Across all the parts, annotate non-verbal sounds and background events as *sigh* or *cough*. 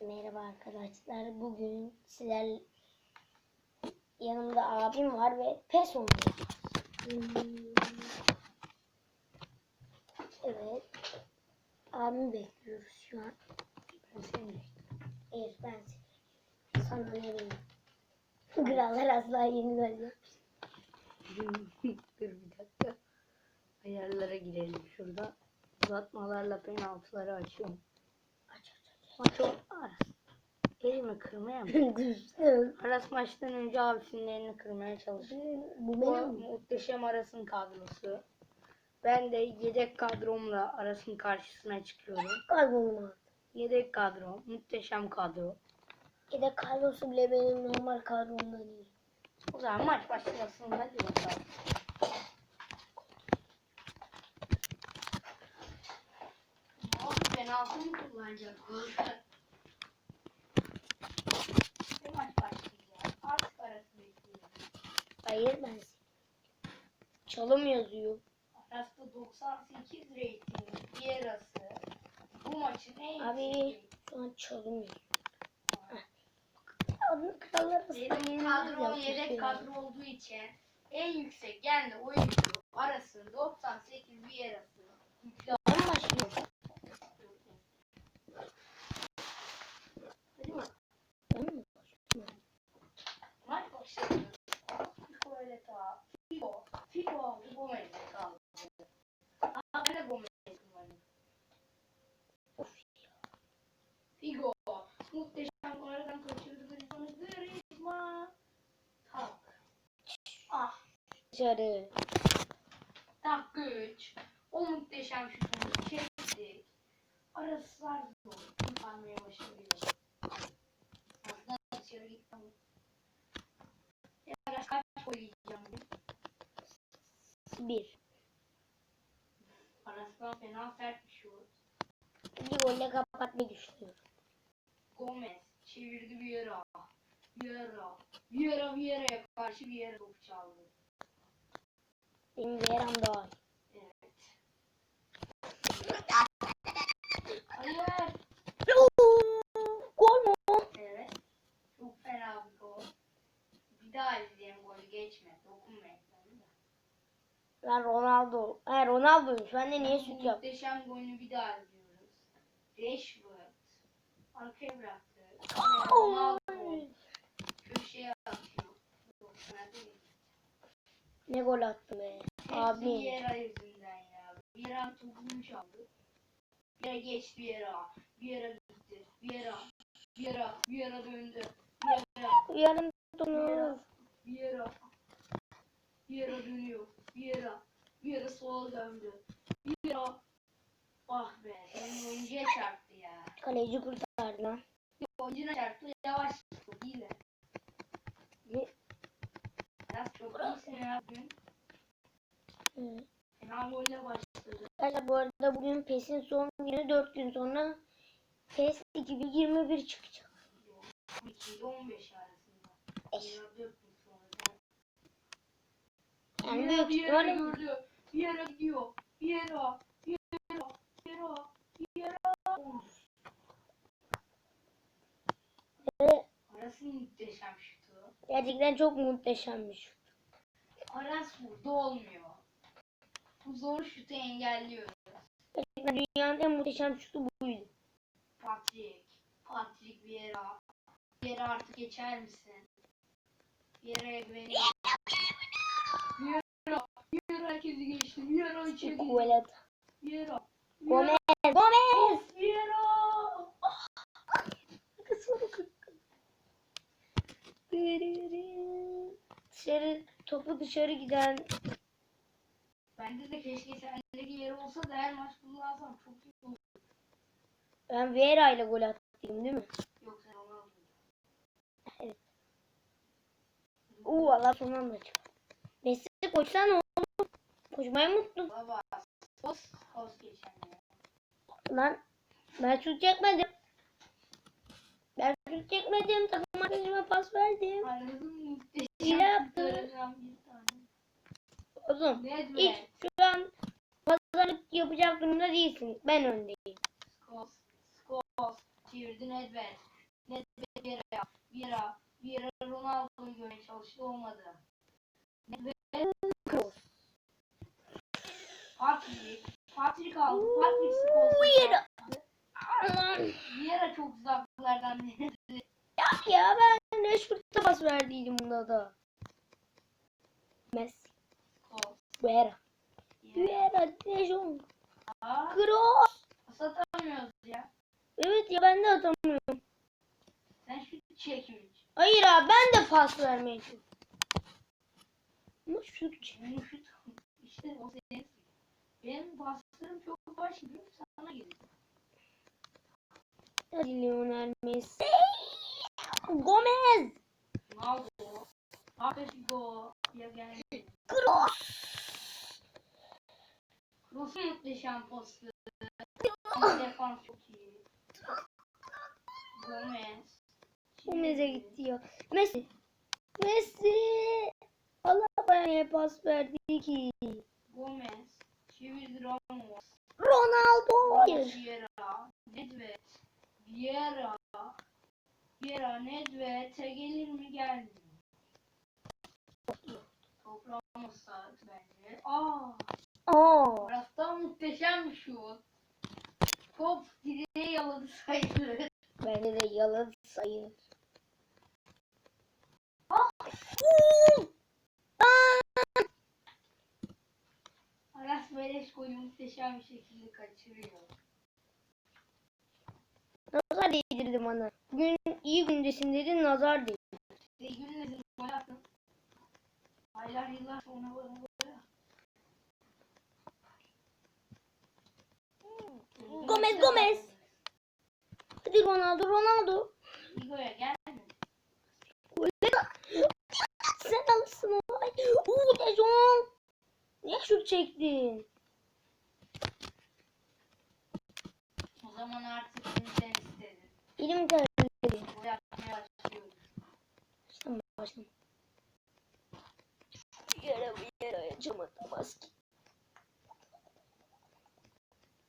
Merhaba arkadaşlar. Bugün sizler yanımda abim var ve pes oynayacağız. Evet. Abimi bekliyoruz şu an. Ben seni. Evet ben seni. Sana ne bileyim. Krallar asla ya. *laughs* Dur bir dakika. Ayarlara girelim şurada. Uzatmalarla penaltıları açıyorum. Aç aç Maç o Aras. Elimi kırmaya mı? *laughs* Dur. Aras maçtan önce abisinin elini kırmaya çalışıyor. Bu benim muhteşem Aras'ın kadrosu. Ben de yedek kadromla Aras'ın karşısına çıkıyorum. Var. Yedek kadro, muhteşem kadro. De kadrosu bile benim normal kadromdan iyi. O zaman maç başlasın hadi bakalım. Penaltı mı kullanacak? Ne maç başlayacak? Artık arası bekliyorum. Hayır ben Çalım yazıyor. Aras'ta 98 rating, diğer arası. Bu maçın en Abi şu an çalım yazıyor. Adını krallar Benim yenilmez kadro yapmış yedek ya. kadro olduğu için en yüksek yani oyuncu arası 98 bir arası. Ben başlıyorum. Hadi bak. Ben mi başlıyorum? Maç başladı. Figo. Figo. Figo aldı. Gomez'e kaldı. Aa ben de Gomez'i ya. Figo. Muhteşem oradan kaçırdı. Griezmann'ı. Griezmann. Tak. Ah. Dışarı. Tak güç. O muhteşem şutunu çektik. Arasılar zor. Kurtarmaya başarıyor. Aslında dışarı gittim. 1. Arasından fena sert bir şey şut. Bir golle kapatmayı düşünüyorum. Gomez çevirdi Vieira. Vieira. Vieira Vieira'ya karşı Vieira topu çaldı. Benim Vieira'm daha iyi. He Ronaldo'ymuş. Ben de niye süt yap? Muhteşem golünü bir daha izliyoruz. Rashford. Arkaya bıraktı. Ronaldo. Köşeye atıyor. Ne gol attı be. Hepsi Abi. Vieira yüzünden ya. Vieira topunu çaldı. Vieira geçti Vieira. Vieira gitti. Vieira. Vieira. Vieira döndü. Vieira. Yarın tonu. Vieira. Vieira. Vieira dönüyor. Vieira. Vieira sola döndü. Vieira. Ah be. Senin oyuncuya çarptı ya. Kaleci kurtardı lan. Oyuncuna çarptı. Yavaş çıktı. Değil de. Ne? Biraz çok iyisin ya bugün. Hı. Fena golle başladı. Arkadaşlar bu arada bugün PES'in son günü 4 gün sonra PES 2021 çıkacak. 2 ile 15 arasında. Eş. Vieira 4 gün sonra. Yani büyük ihtimalle gördü. Vieira gidiyor. Vieira. Vieira. Of. Ve Aras'ın muhteşem şutu. gerçekten çok muhteşem bir şut. Aras burada olmuyor. Bu zor şutu engelliyoruz. Gerçekten dünyanın en muhteşem şutu buydu. Patrick. Patrick Vieira. Vieira artık geçer misin? Vieira'ya güveniyorum. Vieira. Vieira herkesi Vieira. Gomez. Gomez. Vieira. Dışarı topu dışarı giden Bende de keşke sendeki yer olsa da her maç kullansam çok iyi olur. ben Vieira ile gol attım değil mi? Yoksa Ronaldo. Evet. Oo Allah son anda çıktı. Messi koşsana mı unuttun? Baba. Sos. Sos geçen. Lan ben şut çekmedim. Ben şut çekmedim. Takım arkadaşıma pas verdim. Muhteşem. Hile yaptı. kurtaracağım bir tane. Oğlum hiç şu an pazarlık yapacak durumda değilsin. Ben öndeyim. Skos. Skos. çevirdi Nedved. Nedved Vieira. Vieira. Vieira Ronaldo'yu görmeye çalıştı olmadı. Nedved Kroos. Patrick. Patrick aldı. Patrick. Vieira. Aman. Vieira çok uzaklardan *laughs* denedi. Ya, ya ben Rashford'a pas verdiydim bunda da. Messi. Vieira. Vieira. De Jong. Kroos. pas atamıyoruz ya. Evet ya ben de atamıyorum. Sen şut çekmiş. Hayır abi ben de pas vermeye çalışıyorum. Ama şut çek- Benim şut işte o senin. Benim paslarım çok baş gibi sana geliyor. Lionel Messi. Gomez. Ronaldo. Ya geldi. Kroos. Kroos'un muhteşem postu. Defans çok iyi. Gomez. Gomez'e gitti ya. Messi. Messi. Allah bana pas verdi ki? Gomez. Ramos. Ronaldo. Vieira. Nedved. Vieira. Vieira. Nedved'e gelir mi gelmiyor. Top Ramos'a bence. Aa. Aa. Burası muhteşem bir şut. Top direğe yaladı sayılır. Bence de yalan sayılır. Ah! Uuu. Aa! Aras Beleş golü muhteşem bir şekilde kaçırıyor. Nazar değdirdi bana. Bugün iyi gündesin dedi nazar değdi. Ve gol attın. Aylar yıllar sonra bana gol attın. Gomez, Gomez. Hadi Ronaldo Ronaldo. Igo'ya gelmedi. Kolega. Sen alırsın o. Ay, Uuu De Jong. Niye şut çektin? O zaman artık bizden istedi. Elim terledi. Gol atmaya başlıyoruz. Başlama başlama. Bir yere bir yere açamatamaz ki.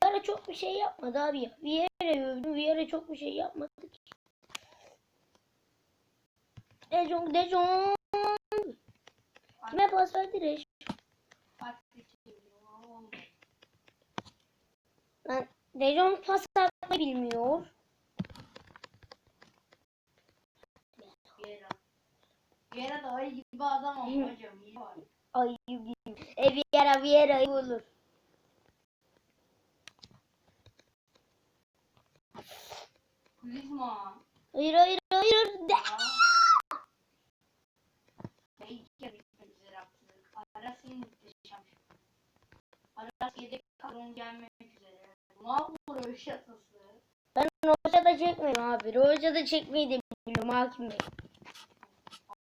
Vieira çok bir şey yapmadı abi ya. Vieira'yı övdüm. Vieira çok bir şey yapmadı ki. De Jong, De Jong. Kime pas verdi Reş? Fatih çeviriyor. Olmadı. Ben De Jong pas atmayı bilmiyor. Vieira da ayı gibi adam ama hocam. iyi var. Ay gibi. E Vieira Vieira'yı bulur. Griezmann. Hayır hayır hayır. Aras yedek kadron gelmek röşatası. Ben Roja'da çekmiyorum abi. Roja'da çekmeyi de biliyorum hakim bey.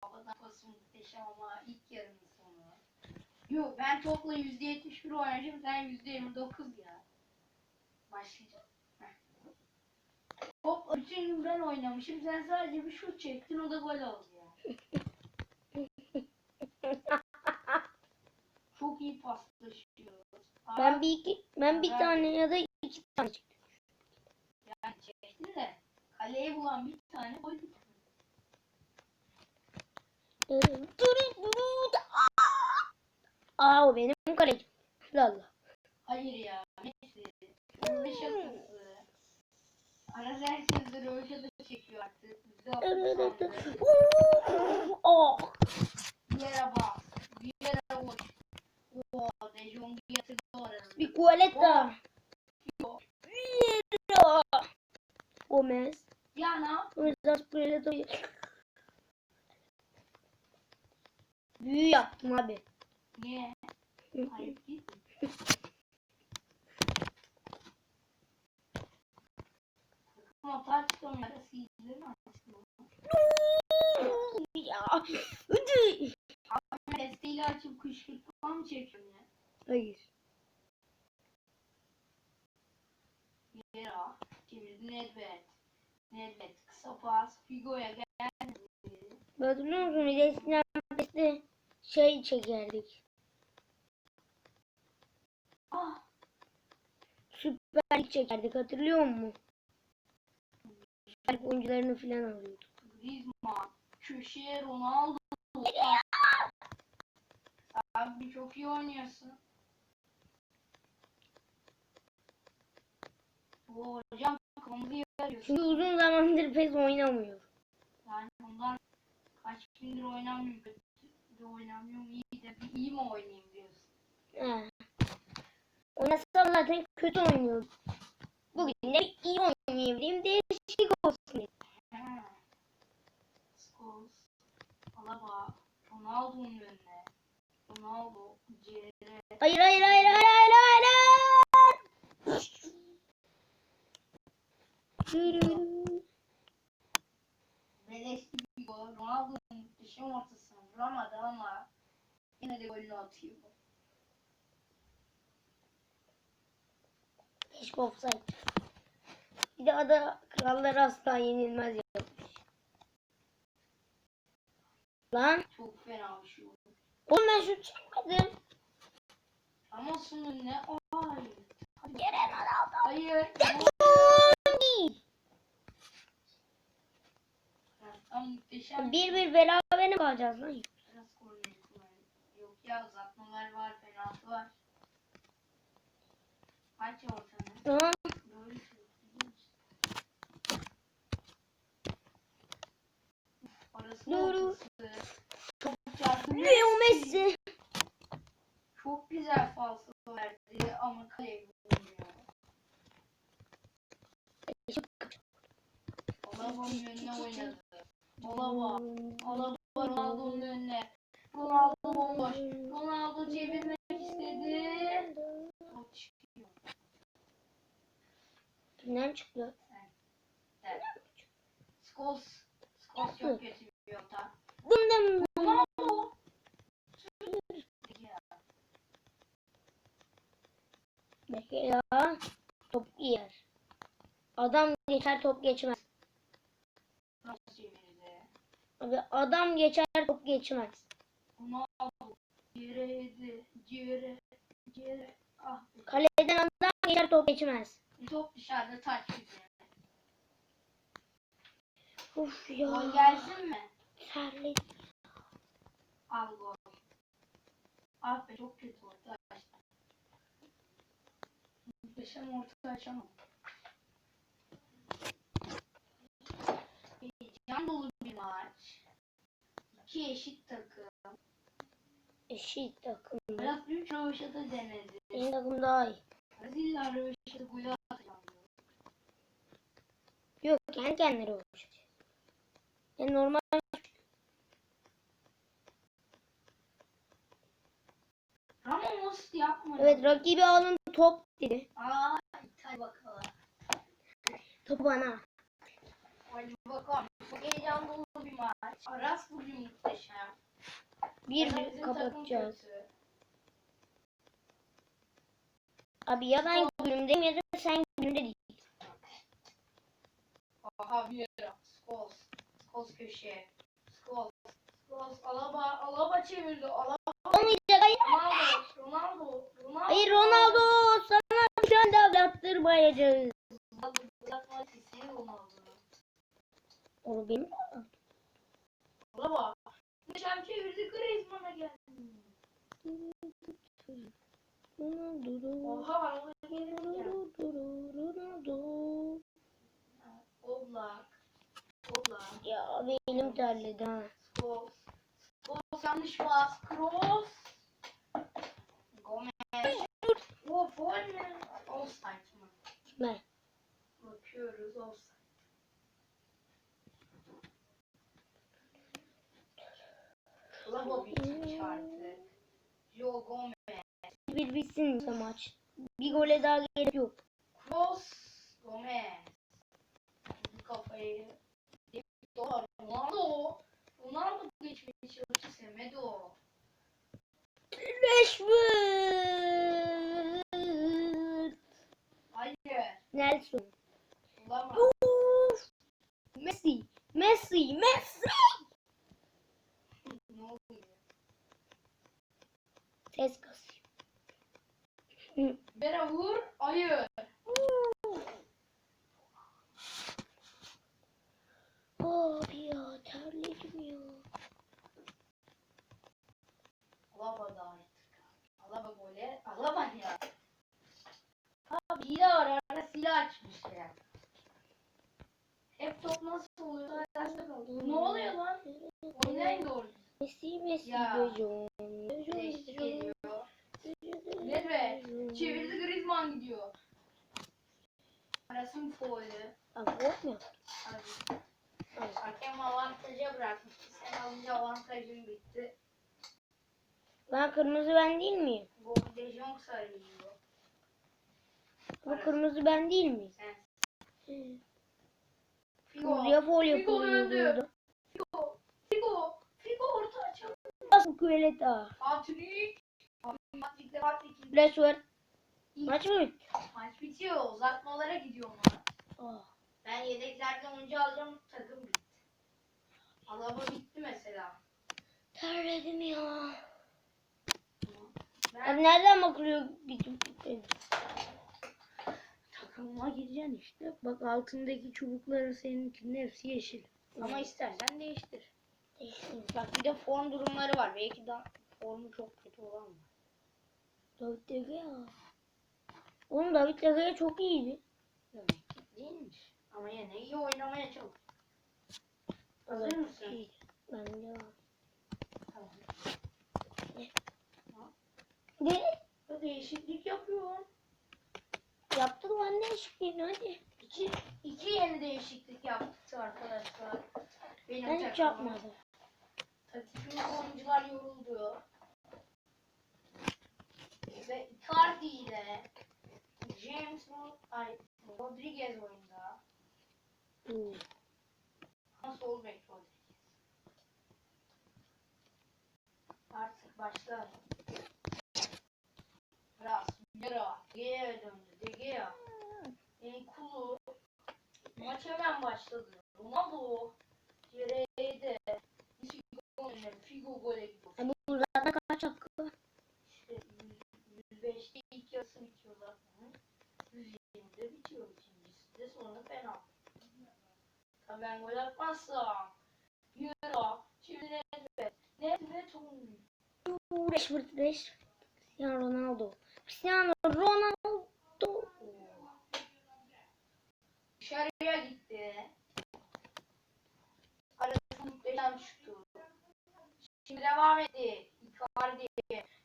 Babadan pası muhteşem ama ilk yarının sonu. Yok ben topla %71 oynamışım sen %29 ya. Başlayacağım. Heh. Top bütün gün ben oynamışım sen sadece bir şut çektin o da gol oldu ya. *laughs* Çok iyi paslaşıyoruz. Ben bir iki, ben bir tane ya da iki tane çektim. Yani çekti de kaleye bulan bir tane gol. Aa o benim kalecim. Allah. Hayır ya Messi. Röveşatası. Aras herkes de röveşata çekiyor artık. Oh. Yere bak. Bir yere vur. Bir Gualeta. Yok. Vieira. Gomez. Ya ne yap? Gomez Gualeta. Büyü yaptım abi. Niye? Ayıp değil mi? Ama tartışmam arası iyidir mi aslında? ya. Hadi. Desteğiyle açıp kışkırtma mı çekiyorsun ya? Hayır. Yera, çevirdi Nedved. Nedved kısa pas, Figo'ya geldi. Hatırlıyor musun? Biz eskiden işte şey çekerdik. Ah, Süper Lig çekerdik hatırlıyor musun? Galip oyuncularını falan alıyorduk. Griezmann, köşeye Ronaldo. Abi çok iyi oynuyorsun. Oo, hocam kafamızı yarıyorsun. Çünkü uzun zamandır PES oynamıyor. Yani ondan kaç gündür oynamıyorum. De oynamıyorum. İyi de bir iyi mi oynayayım diyorsun. He. Oynasam zaten kötü oynuyorum. Bugün de bir iyi oynayayım değişiklik olsun dedim. He. Scholes, Alaba, Ronaldo'nun önüne. Ronaldo, Cere. Hayır hayır hayır hayır hayır hayır. *laughs* hayır. Beleşli bir gol. Ronaldo'nun muhteşem ortasına vuramadı ama golünü atıyor. Keşke offside. Bir de ada krallar asla yenilmez yapmış. Lan Çok fena bir şey oldu. oğlum ben şut çekmedim. Ama sonun ne? Hayır. Gelen Ronaldo. Hayır. Değil. Bir bir beraber kalacağız lan? Biraz korner kullanıyor. Yok ya uzatmalar var, penaltı var. Aç ortanı. Tamam. Orası Doğru. Leo Messi. Çok güzel falso verdi ama kaleye vurmuyor. Alaba'nın önüne oynadı. Alaba. Alaba Ronaldo'nun önüne. Ronaldo bomboş. Ronaldo çevirmek istedi. Kimden çıktı? Evet. Scholes. Scholes çok kötü bir yota. Bundan Ronaldo. Ya, Bekle ya. Top yer. Adam geçer top geçmez. Abi adam geçer top geçmez. Ronaldo. Cire yedi. Cire. Cire. Ah. Kaleden adam geçer top geçmez. Top dışarıda taç üzerine. Uf ya. Gol gelsin mi? Terledim. Al gol. Ah be çok kötü orta açtı. Muhteşem orta açamam. Heyecan dolu bir maç. İki eşit takım. Eşit takım. Biraz üç röveşata denedi. Benim takım daha iyi. Brezilya röveşata golü atacağım. Yok kendi kendine olmuş. Yani normal Ramos yapma. evet rakibi alın top dedi. Aa, hadi bakalım. Topu bana. Hadi bakalım. Çok heyecan dolu bir maç. Aras bugün muhteşem. Bir bir kapatacağız. Abi ya ben günümdeyim ya da sen günümde değil. Aha bir yere. Scholes. Scholes köşeye. Scholes. Scholes. Alaba. Alaba çevirdi. Alaba. Olmayacak hayır. Ronaldo. Ronaldo. Ronaldo. Hayır Ronaldo sana. Bırakma sesini Ronaldo. Onu benim. Alaba. Muhteşem çevirdi. Griezmann'a geldi. Ronaldo. Oha. Ronaldo geldi. Ronaldo. Oblak. Oblak. Ya abi elim terledi ha. Scholes. Scholes yanlış pas. Kroos. Gomez. O foul mü? Offside mı? Ben. Bakıyoruz offside. Bitmiş artık. Joe Gomez. Bir bitsin maç. Bir gole daha gerek yok. Kroos. Gomez. Kafayı. Doğru. Ronaldo. Ronaldo geçmeye çalıştı. Semedo. Rashford. Hayır. Nelson. Olamaz. Messi. Messi. Messi. Ne oluyor? Ses kasıyor. Bera vur. Hayır. Arası kaldı. Ne oluyor lan? Oynayın doğru. Messi Messi Ya. Dejon. Değişik geliyor. Nedved. Çevirdi Griezmann gidiyor. Arasın foydu. Abi korkmuyor. Hadi. Abi. Hakem avantaja bırakmıştı. Sen alınca avantajın bitti. Ben kırmızı ben değil miyim? Bu De Jong sarıyor. Bu kırmızı ben değil miyim? Kırmızıya foul Figo yapılıyor öldü. burada. Figo. Figo. Figo orta açalım. Nasıl Kueleta? Patrick. Patrick'le Patrick'in Rashford. ilk Maç mı bitti? maç bitiyor. Uzatmalara gidiyor maç. Ah. Ben yedeklerden oyuncu alacağım takım bitti. Alaba bitti mesela. Terledim ya. Ben Abi nereden bakılıyor takımıma gireceksin işte. Bak altındaki çubukları seninkinin hepsi yeşil. Ama istersen değiştir. Değiştim. Bak bir de form durumları var. Belki de formu çok kötü olan var. David De Gea. Oğlum David De Gea çok iyiydi. Demek ki değilmiş. Ama yine iyi oynamaya çalış. Hazır mısın? iyiydi. Ben de Tamam. De Bu değişiklik yapıyorum. Yaptın lan değişikliğini hadi. İki, iki yeni değişiklik yaptık arkadaşlar. Benim Ben hiç takımım. yapmadım. Takımın oyuncular yoruldu. Ve Icardi ile James ay, Rodriguez oyunda. Hmm. Nasıl olacak Rodriguez? Artık başlar. Ras, Mira, Gea'ya döndü. De Gea. Enkulu. Maç hemen başladı. Ronaldo. Yere yedi. Figo önüne. Figo gole gidiyor. Abi bu zaten kaç dakika? İşte 100 105'te ilk yarısı bitiyor zaten. 120'de bitiyor ikincisi de sonra penaltı. Tabii ben gol atmazsam. Yürü. Şimdi Nedved. Nedved oynuyor. Rashford, Rashford. Cristiano Ronaldo. Cristiano Ronaldo. Dışarıya gitti. Arası muhteşem şutu. Şimdi devam etti. Icardi.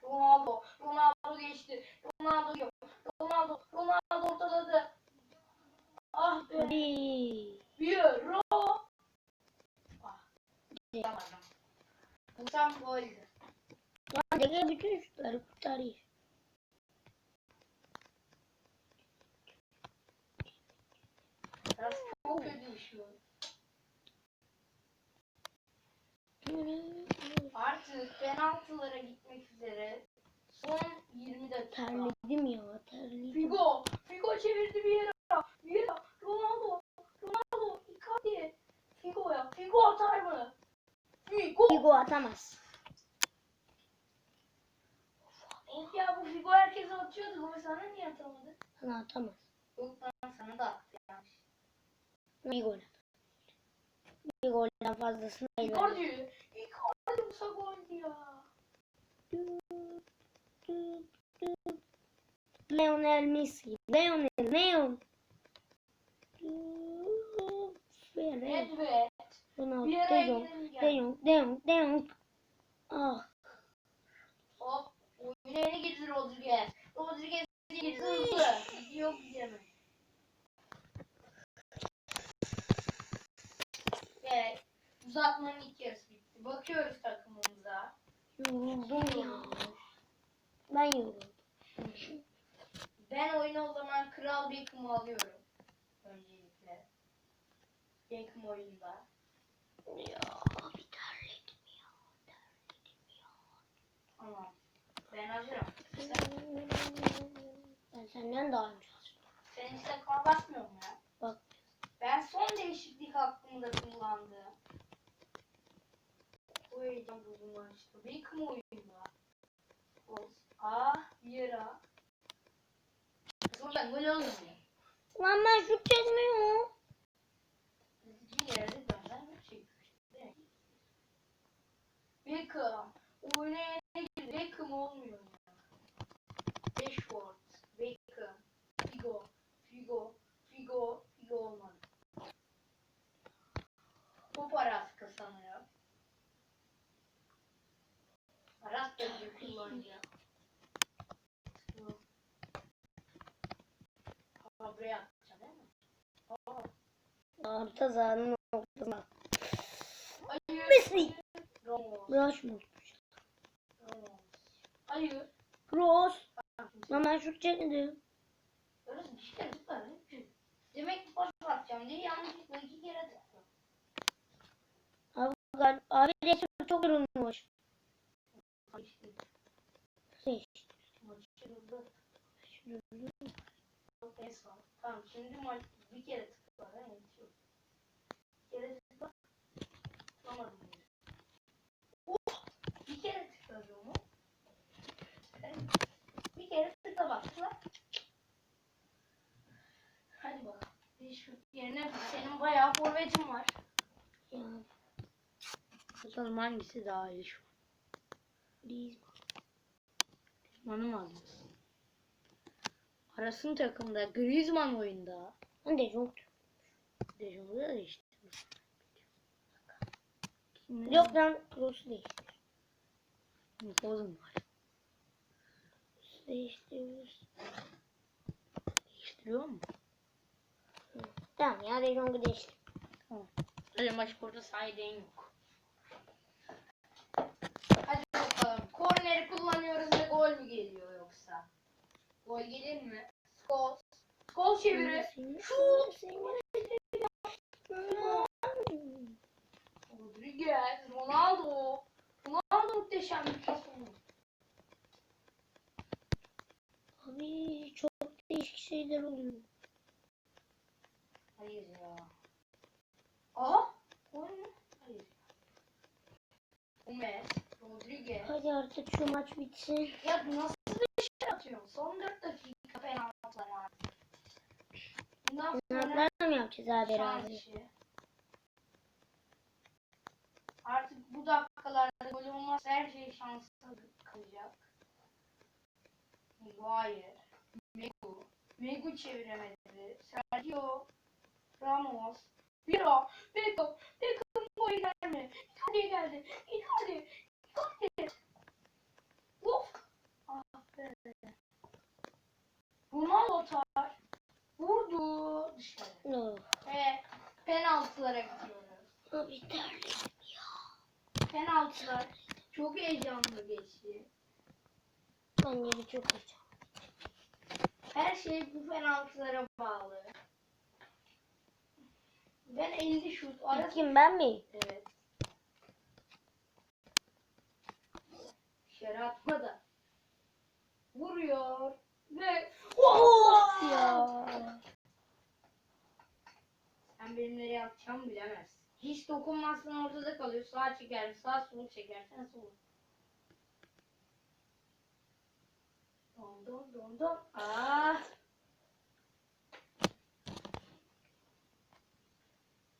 Ronaldo. Ronaldo geçti. Ronaldo yok. Ronaldo. Ronaldo ortaladı. Ah be. Hadi. Euro. Ah. Tamam. Bu tam goldü. Lan De Gea bütün şutları kurtarıyor. Biraz çok kötü şu. Artık penaltılara gitmek üzere. Son 20 dakika. Terledim ya terledim. Figo. Figo çevirdi Vieira. Vieira. Ronaldo. Ronaldo. Icardi. Figo'ya. Figo atar mı? Figo. Figo atamaz. Of ya bu Figo herkese atıyordu. Bu sana niye atamadı? Sana atamaz. Yok lan sana da attı yanlış. Bir gol atar. Bir golden fazlasını ayırır. Icardi. Icardi bu goldü ya. Lionel Messi. Lionel, Leon. Ferrer. Nedved. Ronaldo, Bir De araya Jong, gidelim De gel. Jong, De Jong, De Jong. Ah, Yeni girdi Rodriguez. Rodriguez girdi hızlı. Gidiyor gidemez. Ve uzatmanın ilk yarısı bitti. Bakıyoruz takımımıza. yoruldum ya. Ben yoruldum. Ben oyuna o zaman Kral Beckham'ı alıyorum. Öncelikle. Beckham oyunda. Ya bir terledim ya. Tamam. Ben hazırım. Ben senden daha önce hazırım. sen hiç takıma basmıyor mu ya? Bak Ben son değişiklik hakkımda kullandım. Bu heyecan bu maçta. Beckham oyunda. Olsun. Ah, Vieira. Sonra ben gol olmuyor. Lan ben şut çekmiyorum. Bir yerde dönden bir şey işte. Beckham. Oyuna. Beckham olmuyor ya. Rashford, Beckham, Figo, Figo, Figo, Figo olmadı. Pop Araska sanırım. Araska gibi kullanacağım. Havre yapacağım değil mi? Aa. Orta sahanın ortasına. Messi. Rashford. Hayır. Lan ben şut çekmedim. Orası bir şey tıklar. Demek ki boş atacağım diye yanlışlıkla iki kere tıkladım. Abi, resim çok yorulmuş. Seç. Tamam şimdi maç bir kere yetiyor. Bir kere tıkla. Henüz. Oh! Bir kere tıkladım mu? Bir kere tıkla bak. Tıkla. Hadi bakalım. Şu yerine senin bayağı forvetin var. Ya. Bakalım hangisi daha iyi şu Please. Griezmann'ı mı aldın? Arasın takımda Griezmann oyunda. De yok. Dejon'da da işte. Kim Yok lan cross değil. Bozun var. Değiştiriyoruz. Değiştiriyor mu? Tamam ya De Jong'u değiştir. Tamam. Hadi maç burada sahiden yok. Hadi bakalım. Korneri kullanıyoruz ve gol mü geliyor yoksa? Gol gelir mi? Skol. Skol çeviri. Şut. Rodriguez. Ronaldo. Ronaldo muhteşem bir pas oldu. Abi çok değişik şeyler oluyor. Hayır ya. Aha. Gol mü? Hayır. Gomez. Rodriguez. Hadi artık şu maç bitsin. Ya nasıl bir şey atıyorsun? Son 4 dakika penaltılar abi. Bundan sonra Penaltılarla mı yapacağız abi işi. Artık bu dakikalarda gol olmaz her şey şansa kalacak. Maguire. Megu. Megu çeviremedi. Sergio. Ramos. Bira. Beckham. Beckham gol gelme. Icardi'ye geldi. Icardi. Icardi. Of. Ah be. Ronaldo atar. Vurdu. Dışarı. No. Ve penaltılara gidiyoruz. Abi terli. Penaltılar çok heyecanlı geçti. Bence de çok kötü. Her şey bu penaltılara bağlı. Ben 50 şut arası Kim ben mi? Evet. Dışarı atma da. Vuruyor. Ve Of ya. Sen benim nereye atacağımı bilemezsin. Hiç dokunmazsan ortada kalıyor. Sağ çeker, sağ sol çekersen sol. Don don don don. Ah.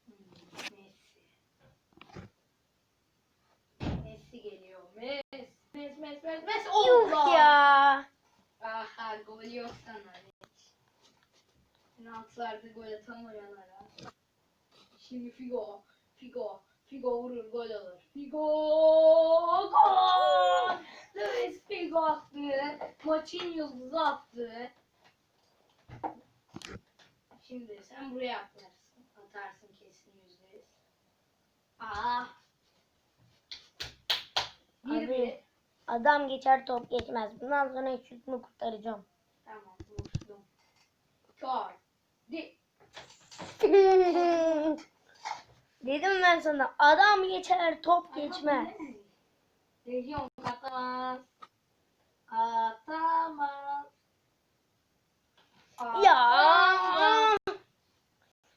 Hmm, Messi. Messi geliyor. Messi. Messi, Messi, Messi, Messi. Yuh Allah! ya. Aha gol yok sana. Penaltılarda gol atamayanlara. Şimdi Figo, Figo, Figo vurur gol olur. Figo gol! Luis Figo attı. Maçın yıldızı attı. Şimdi sen buraya atarsın. Atarsın kesin yüzde yüz. Aa. Bir Abi. bir. Adam geçer top geçmez. Bundan sonra şutumu kurtaracağım. Tamam vurdum. Kar. Di. Dedim ben sana adam geçer top geçmez. Lejyon atamaz. Atamaz. Ya. Atamaz.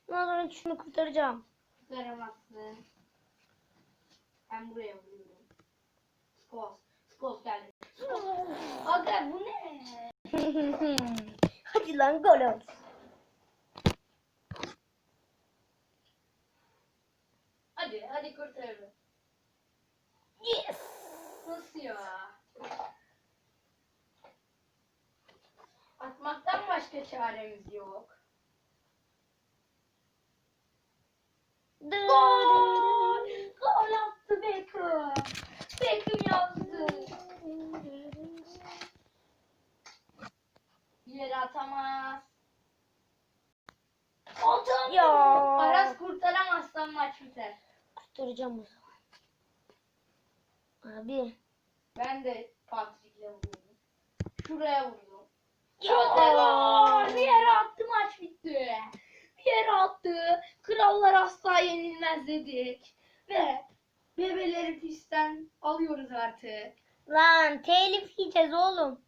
Bundan sonra şunu kurtaracağım. Tutaramazsın. Ben buraya vuruyorum. Skos. Skos geldi. *laughs* Aga bu ne? *laughs* Hadi lan gol olsun. Hadi hadi kurtaralım. Yes. Nasıl ya? Atmaktan başka çaremiz yok. Gol! Gol attı Beckham. Beckham yazdı. Bir atamaz. Atamıyor. Ya. Aras kurtaramazsan maç biter. Kurtaracağım o zaman. Abi. Ben de Patrick'le vuruyorum. Şuraya vurdum. Şöyle gol! Bir yere attı maç bitti. Bir yere attı. Krallar asla yenilmez dedik. Ve bebeleri pistten alıyoruz artık. Lan telif yiyeceğiz oğlum.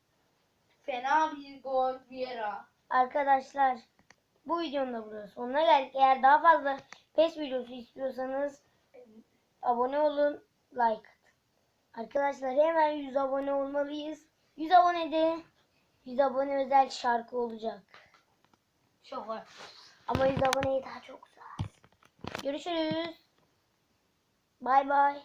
Fena bir gol Vieira. Arkadaşlar bu videonun da burada sonuna geldik. Eğer daha fazla PES videosu istiyorsanız abone olun, like. Arkadaşlar hemen 100 abone olmalıyız. 100 abonede 100 abone özel şarkı olacak. Çok var. Ama 100 aboneyi daha çok uzağız. Görüşürüz. Bay bay.